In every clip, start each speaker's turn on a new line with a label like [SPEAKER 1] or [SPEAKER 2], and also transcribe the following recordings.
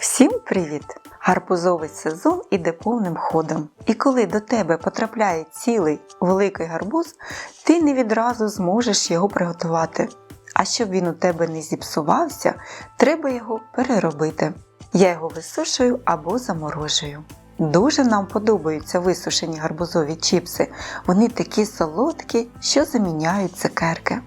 [SPEAKER 1] Всім привіт! Гарбузовий сезон іде повним ходом. І коли до тебе потрапляє цілий великий гарбуз, ти не відразу зможеш його приготувати. А щоб він у тебе не зіпсувався, треба його переробити. Я його висушую або заморожую. Дуже нам подобаються висушені гарбузові чіпси. Вони такі солодкі, що заміняють цукерки.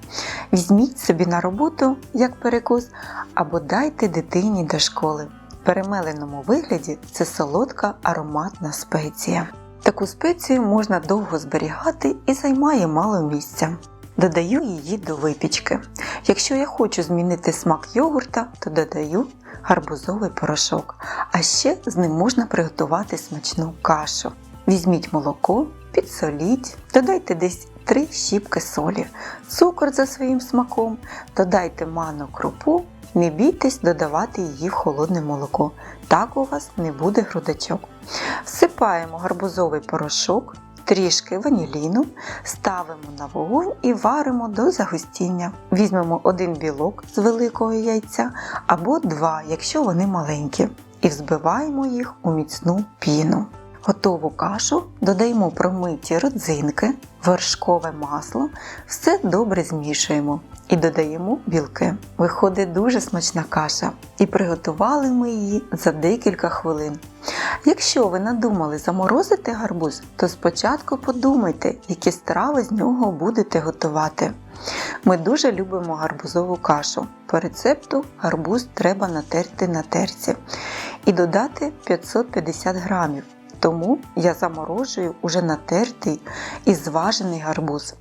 [SPEAKER 1] Візьміть собі на роботу як перекус або дайте дитині до школи. Перемеленому вигляді це солодка ароматна спеція. Таку спецію можна довго зберігати і займає мало місця. Додаю її до випічки. Якщо я хочу змінити смак йогурта, то додаю гарбузовий порошок. А ще з ним можна приготувати смачну кашу. Візьміть молоко, підсоліть, додайте десь 3 щіпки солі, цукор за своїм смаком, додайте ману крупу, не бійтесь додавати її в холодне молоко. Так у вас не буде грудочок. Всипаємо гарбузовий порошок, трішки ваніліну, ставимо на вогонь і варимо до загустіння. Візьмемо один білок з великого яйця або два, якщо вони маленькі, і взбиваємо їх у міцну піну. Готову кашу додаємо промиті родзинки, вершкове масло, все добре змішуємо і додаємо білки. Виходить дуже смачна каша, і приготували ми її за декілька хвилин. Якщо ви надумали заморозити гарбуз, то спочатку подумайте, які страви з нього будете готувати. Ми дуже любимо гарбузову кашу. По рецепту гарбуз треба натерти на терці і додати 550 грамів. Тому я заморожую уже натертий і зважений гарбуз.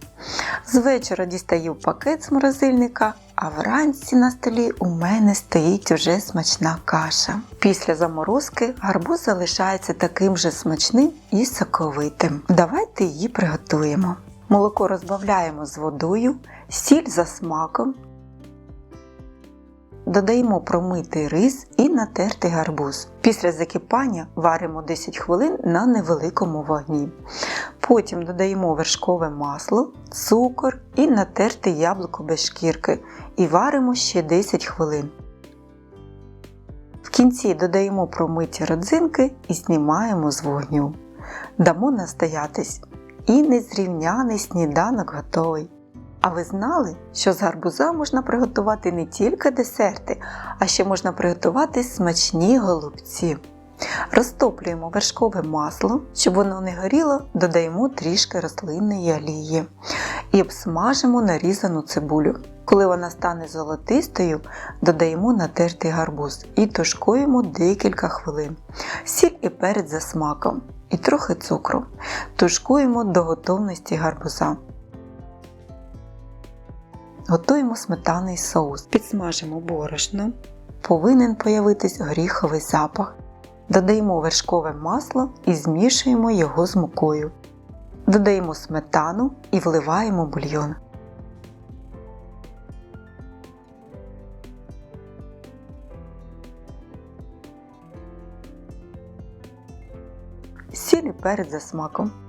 [SPEAKER 1] З вечора дістаю пакет з морозильника, а вранці на столі у мене стоїть уже смачна каша. Після заморозки гарбуз залишається таким же смачним і соковитим. Давайте її приготуємо. Молоко розбавляємо з водою, сіль за смаком. Додаємо промитий рис і натертий гарбуз. Після закипання варимо 10 хвилин на невеликому вогні. Потім додаємо вершкове масло, цукор і натерте яблуко без шкірки і варимо ще 10 хвилин. В кінці додаємо промиті родзинки і знімаємо з вогню. Дамо настоятись. І незрівняний сніданок готовий. А ви знали, що з гарбуза можна приготувати не тільки десерти, а ще можна приготувати смачні голубці. Розтоплюємо вершкове масло, щоб воно не горіло, додаємо трішки рослинної олії і обсмажимо нарізану цибулю. Коли вона стане золотистою, додаємо натертий гарбуз і тушкуємо декілька хвилин. Сіль і перець за смаком і трохи цукру. Тушкуємо до готовності гарбуза. Готуємо сметаний соус. Підсмажимо борошно. Повинен появитись горіховий запах. Додаємо вершкове масло і змішуємо його з мукою. Додаємо сметану і вливаємо бульйон. Сіль і перець за смаком.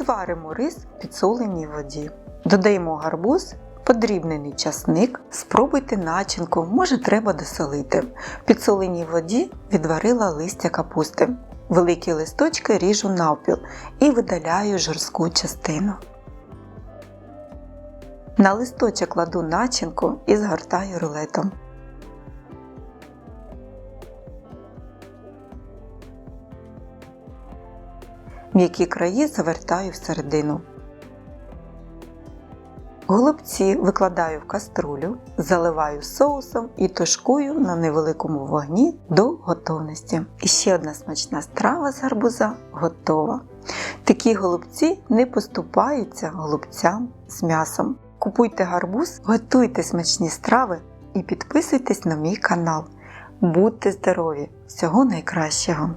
[SPEAKER 1] Отваримо рис в підсоленій воді. Додаємо гарбуз, подрібнений часник, спробуйте начинку, може треба досолити. В підсоленій воді відварила листя капусти. Великі листочки ріжу навпіл і видаляю жорстку частину. На листочок кладу начинку і згортаю рулетом. М'які краї завертаю всередину. Голубці викладаю в каструлю, заливаю соусом і тушкую на невеликому вогні до готовності. І ще одна смачна страва з гарбуза готова. Такі голубці не поступаються голубцям з м'ясом. Купуйте гарбуз, готуйте смачні страви і підписуйтесь на мій канал. Будьте здорові! Всього найкращого!